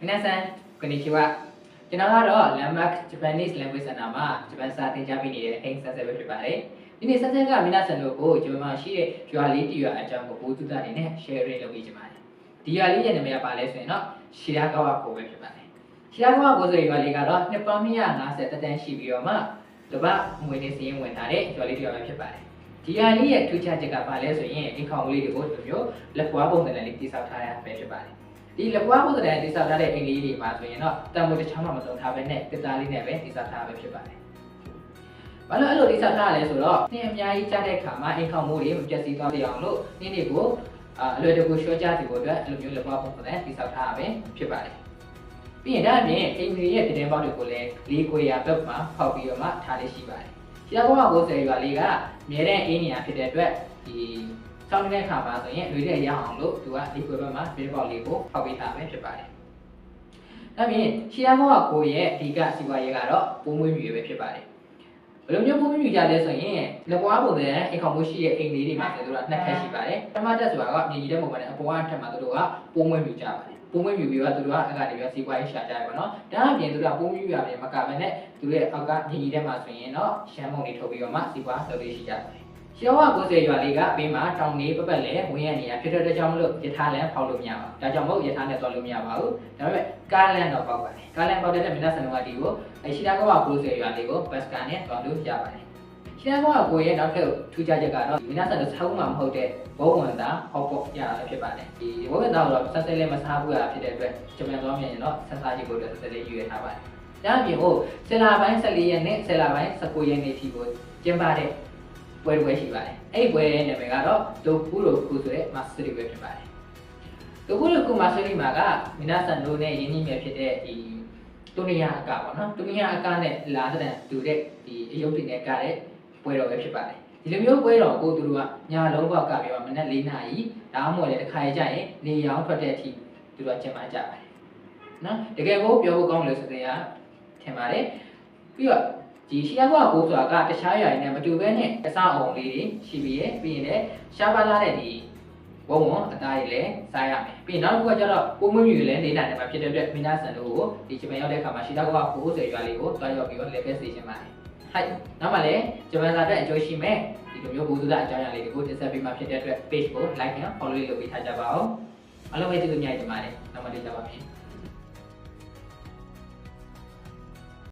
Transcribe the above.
皆さんこんにちはကျွန်တော်ကတော့ Landmark Japanese Language Center မှာဂျပန်စာသင်ကြားပေးနေတဲ့အိမ်ဆက်ဆက်ပဲဖြစ်ပါတယ်ဒီနေ့ဆက်ဆက်က皆さんတို့ကိုဂျပန်မှာရှိတဲ့ရွာလေးတရွာအကြောင်းကိုပို့သူသားနေနဲ့ sharing လုပ်ပေးချင်ပါတယ်ဒီရွာလေးရဲ့နာမည်ကပါလဲဆိုရင်တော့ရှီရာကာဝကိုပဲဖြစ်ပါတယ်ရှီရာကာဝကိုဆိုရွာလေးကတော့နှစ်ပေါင်း250တက်တန်းရှိပြီးတော့မှတပတ်ငွေနေစည်ရင်ဝင်ထားတဲ့ရွာလေးတရွာပဲဖြစ်ပါတယ်ဒီဟာလေးရဲ့ထူးခြားချက်ကပါလဲဆိုရင်အင်ခေါင်လေးတွေကိုဒီမျိုးလက်ပွားပုံစံနဲ့လေးတိစောက်ထားရပဲဖြစ်ပါတယ် ဒီလက်ပွားပုံစံနဲ့တိစောက်ထားတဲ့အိမ်လေးတွေမှာဆိုရင်တော့တံမိုးတစ်ချောင်းမှမသုံးထားပဲနဲ့တစ်သားလေးနဲ့ပဲတိစောက်ထားပဲဖြစ်ပါတယ်ဘာလို့အဲ့လိုတိစောက်ထားရလဲဆိုတော့နှင်းအများကြီးကြားတဲ့အခါမှာအိမ်ခေါင်မိုးတွေမပြတ်စီးသွားပြအောင်လို့နှင်းတွေကိုအာအလွယ်တကူရှော့ချစီဖို့အတွက်အဲ့လိုမျိုးလက်ပွားပုံစံနဲ့တိစောက်ထားရပဲဖြစ်ပါတယ်ပြီးရင်ဒါအပြင်အိမ်ကြီးရဲ့တင်းပေါက်တွေကိုလည်းလေးကိုရာဘက်မှာဖောက်ပြီးတော့မှထားလေးရှိပါတယ်။ရှားဘောက90ရွာလေးကမြဲတဲ့အင်းနေရာဖြစ်တဲ့အတွက်ဒီ စောင်းနေတဲ့ခါမှာဆိုရင်လွေတဲ့ရအောင်လို့သူကဒီကွယ်ဘက်မှာပြပေါက်လေးကိုဖောက်ပေးထားပဲဖြစ်ပါတယ်။ဒါပြင်ရှားဘောကကိုရဲ့အဓိကစီဝါရေးကတော့ပိုးမွေးမြူပဲဖြစ်ပါတယ်။ဘယ်လိုမျိုးပိုးမွေးမြူကြလဲဆိုရင်လက်ပွားပုံစံအိမ်ခေါင်မှုရှိတဲ့အိမ်လေးတွေမှာဆိုတော့နှစ်ခက်ရှိပါတယ်။ပထမတက်ဆိုတာကမြေကြီးတဲ့ပုံမှန်နဲ့အပေါ်ကထက်မှာတို့ကပိုးမွေးမြူကြပါတယ်။ပိုးမွေးမြူပြီးတော့သူတို့ကအဲ့ကနေပြီးစီးပွားရေးရှာကြရပါတော့။ဒါအပြင်သူတို့ကပိုးမွေးမြူရတယ်မကဘဲနဲ့သူရဲ့အောက်ကမြေကြီးထဲမှာဆိုရင်တော့ရှမ်းမုံတွေထုတ်ပြီးတော့မှစီးပွားလုပ်လေးရှိကြပါတယ်။ ရှောဝ90ရွာလေးကဘေးမှာတောင်နေပပတ်လဲဝင်ရနေရဖြစ်တဲ့ကြောင့်မလို့ယထာလန်ဖောက်လို့မရပါဘူး။ဒါကြောင့်မို့ယထာနဲ့သွားလို့မရပါဘူး။ဒါပေမဲ့ကားလန်တော့ပေါက်ပါတယ်။ကားလန်ပေါက်တဲ့မြတ်ဆန်တော်ကဒီကိုအရှိတာက90ရွာလေးကိုဘတ်စကန်နဲ့သွားလို့ရပါတယ်။ရှမ်းဘောကကိုရဲ့နောက်ထပ်ထူးခြားချက်ကတော့မြတ်ဆန်တော်ဆောင်းမှမဟုတ်တဲ့ဘောဝင်သားဟောက်ပေါ့ရတာဖြစ်ပါတယ်။ဒီဘောဝင်သားကတော့ဆက်ဆက်လေးမစားဘူးရဖြစ်တဲ့အတွက်ဂျမန်သွားမြင်ရင်တော့ဆက်စားကြည့်ဖို့အတွက်ဆက်ဆက်လေးယူရထားပါတယ်။ဒါအပြင်ဟိုဆယ်လာပိုင်း14ရက်နဲ့ဆယ်လာပိုင်း19ရက်နေ့ထိကိုကျင်းပတဲ့ ပွဲတစ်ပွဲရှိပါတယ်။အဲ့ဒီပွဲရဲ့နာမည်ကတော့ဒိုကူရိုကူဆိုတဲ့ master ပွဲဖြစ်ပါတယ်။ဒိုကူရိုကူ master မှာကမြတ်ဆန်တို့နဲ့ယင်းနှိမြဖြစ်တဲ့ဒီတူနီယာအကပေါ့နော်တူနီယာအကနဲ့လာတဲ့တူတဲ့ဒီအယုတ်တွေနဲ့ကတဲ့ပွဲတော်ပဲဖြစ်ပါတယ်ဒီလိုမျိုးပွဲတော်ကိုသူတို့ကညာလုံးပေါက်ကပြီးတော့မနက်၄နာရီဒါမှမဟုတ်လေတစ်ခါရကြရင်နေရောင်ထွက်တဲ့အထိသူတို့ကကျင်းပကြပါတယ်နော်တကယ်ကိုပြောဖို့ကောင်းလို့ဆိုတဲ့ကထင်ပါတယ်ပြီးတော့ ဒီရှီယာဘွားကိုဆိုတာကတခြားຢာတွေနဲ့မတူဘဲနဲ့အစအုံလေးတွေရှိပြီးရပြီးရင်လည်းရှားပါလာတဲ့ဒီဝုံဝုံအသားတွေလည်းစားရမယ်ပြီးရင်နောက်တစ်ခုကကျတော့ပိုးမွေးမြူလည်းနေလာနေမှာဖြစ်တဲ့အတွက်မိနာဆန်တို့ကိုဒီဂျပန်ရောက်တဲ့အခါမှာရှီယာဘွားကို90ရွာလေးကိုတွားရောက်ပြီးတော့လေပဲစေချင်ပါတယ်ဟိုက်နောက်မှလည်းဂျပန်စာအတွက်အကျိုးရှိမဲ့ဒီလိုမျိုးဘူသူဒအကြောင်းအရာလေးတွေကိုတင်ဆက်ပေးမှဖြစ်တဲ့အတွက် page ကို like နဲ့ follow လေးလုပ်ပေးထားကြပါဦးအားလုံးပဲကျေးဇူးများတင်ပါတယ်နောက်မှတွေ့ကြပါမယ်